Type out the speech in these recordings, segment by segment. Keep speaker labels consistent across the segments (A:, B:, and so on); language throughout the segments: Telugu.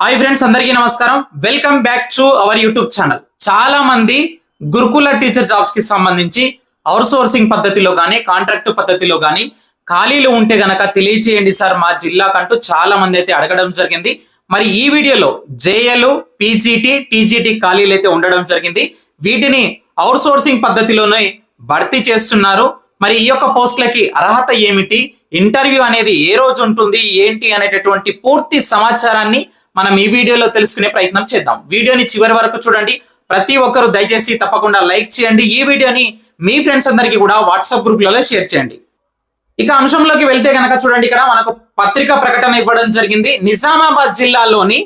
A: హాయ్ ఫ్రెండ్స్ అందరికీ నమస్కారం. Welcome back to our YouTube channel చాలా మంది గురుకుల టీచర్ జాబ్స్కి సంబంధించి అవుట్ సోర్సింగ్ పద్ధతిలో కానీ కాంట్రాక్ట్ పద్ధతిలో కానీ ఖాళీలు ఉంటే గనక తెలియచేయండి సార్. మా జిల్లాకంటూ చాలా మంది అయితే అడగడం జరిగింది. మరి ఈ వీడియోలో జేఎల్ పీజీటీ టీజీటీ ఖాళీలు అయితే ఉండడం జరిగింది. వీటిని అవుట్ సోర్సింగ్ పద్ధతిలోనే భర్తీ చేస్తున్నారు. మరి ఈ యొక్క పోస్టులకి అర్హత ఏమిటి? ఇంటర్వ్యూ అనేది ఏ రోజు ఉంటుంది? ఏంటి? అనేటటువంటి పూర్తి సమాచారాన్ని మనం ఈ వీడియోలో తెలుసుకునే ప్రయత్నం చేద్దాం. వీడియోని చివరి వరకు చూడండి. ప్రతి ఒక్కరు దయచేసి తప్పకుండా లైక్ చేయండి. ఈ వీడియోని మీ ఫ్రెండ్స్ అందరికీ కూడా వాట్సాప్ గ్రూప్లలో షేర్ చేయండి. ఇక అంశంలోకి వెళ్తే కనుక చూడండి. ఇక్కడ మనకు పత్రిక ప్రకటన ఇవ్వడం జరిగింది. నిజామాబాద్ జిల్లాలోని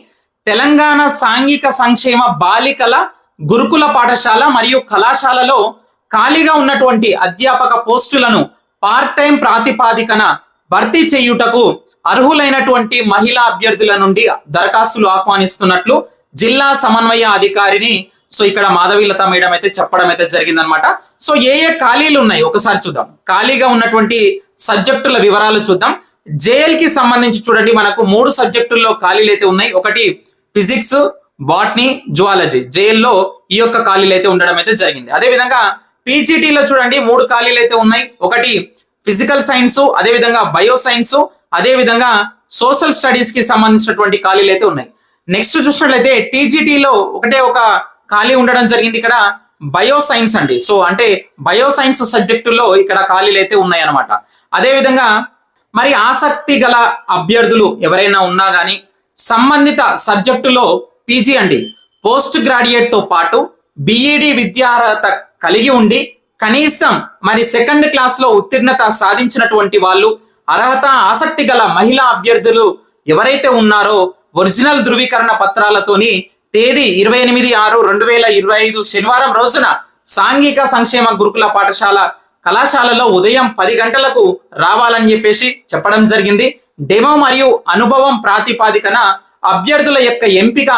A: తెలంగాణ సాంఘిక సంక్షేమ బాలికల గురుకుల పాఠశాల మరియు కళాశాలలో ఖాళీగా ఉన్నటువంటి అధ్యాపక పోస్టులను పార్ట్ టైం ప్రాతిపాదికన భర్తీ చేయుటకు అర్హులైనటువంటి మహిళా అభ్యర్థుల నుండి దరఖాస్తులు ఆహ్వానిస్తున్నట్లు జిల్లా సమన్వయ అధికారిని సో ఇక్కడ మాధవీలత మేడం అయితే చెప్పడం అయితే జరిగిందనమాట సో ఏ ఏ ఖాళీలు ఉన్నాయి? ఒకసారి చూద్దాం. ఖాళీగా ఉన్నటువంటి సబ్జెక్టుల వివరాలు చూద్దాం. జేఎల్కి సంబంధించి చూడండి మనకు మూడు సబ్జెక్టుల్లో ఖాళీలు అయితే ఉన్నాయి. ఒకటి ఫిజిక్స్ బాట్నీ జువాలజీ. జేఎల్లో ఈ యొక్క ఖాళీలు అయితే ఉండడం అయితే జరిగింది. అదే విధంగా పీజీటీలో చూడండి మూడు ఖాళీలు అయితే ఉన్నాయి. ఒకటి ఫిజికల్ సైన్స్ అదే విధంగా బయో సైన్స్ అదే విధంగా సోషల్ స్టడీస్కి సంబంధించినటువంటి ఖాళీలు అయితే ఉన్నాయి. నెక్స్ట్ చూసినట్లయితే టీజీటీలో ఒకటే ఒక ఖాళీ ఉండడం జరిగింది ఇక్కడ బయో సైన్స్ అండి. సో అంటే బయో సైన్స్ సబ్జెక్టులో ఇక్కడ ఖాళీలు అయితే ఉన్నాయన్నమాట. అదేవిధంగా మరి ఆసక్తి గల అభ్యర్థులు ఎవరైనా ఉన్నా కానీ సంబంధిత సబ్జెక్టులో పీజీ అండి పోస్ట్ గ్రాడ్యుయేట్తో పాటు బిఈడి విద్యార్హత కలిగి ఉండి కనీసం మరి సెకండ్ క్లాస్లో ఉత్తీర్ణత సాధించినటువంటి వాళ్ళు అర్హత ఆసక్తి గల మహిళా అభ్యర్థులు ఎవరైతే ఉన్నారో ఒరిజినల్ ధృవీకరణ పత్రాలతోని తేదీ ఇరవై ఎనిమిది ఆరు రెండు వేల ఇరవై ఐదు శనివారం రోజున సాంఘిక సంక్షేమ గురుకుల పాఠశాల కళాశాలలో ఉదయం పది గంటలకు రావాలని చెప్పేసి చెప్పడం జరిగింది. డెమో మరియు అనుభవం ప్రాతిపాదికన అభ్యర్థుల యొక్క ఎంపిక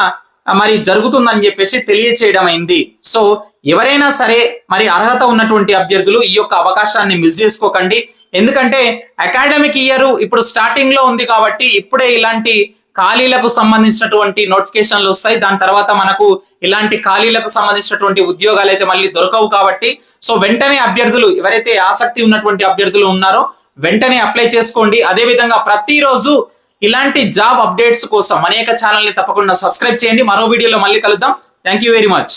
A: మరి జరుగుతుందని చెప్పేసి తెలియచేయడం అయింది సో ఎవరైనా సరే మరి అర్హత ఉన్నటువంటి అభ్యర్థులు ఈ యొక్క అవకాశాన్ని మిస్ చేసుకోకండి. ఎందుకంటే అకాడమిక్ ఇయర్ ఇప్పుడు స్టార్టింగ్లో ఉంది కాబట్టి ఇప్పుడే ఇలాంటి ఖాళీలకు సంబంధించినటువంటి నోటిఫికేషన్లు వస్తాయి. దాని తర్వాత మనకు ఇలాంటి ఖాళీలకు సంబంధించినటువంటి ఉద్యోగాలు అయితే మళ్ళీ దొరకవు కాబట్టి సో వెంటనే అభ్యర్థులు ఎవరైతే ఆసక్తి ఉన్నటువంటి అభ్యర్థులు ఉన్నారో వెంటనే అప్లై చేసుకోండి. అదే విధంగా ప్రతిరోజు ఇలాంటి జాబ్ అప్డేట్స్ కోసం అనేక ఛానల్ని తప్పకుండా సబ్స్క్రైబ్ చేయండి. మరో వీడియోలో మళ్ళీ కలుద్దాం. Thank you very much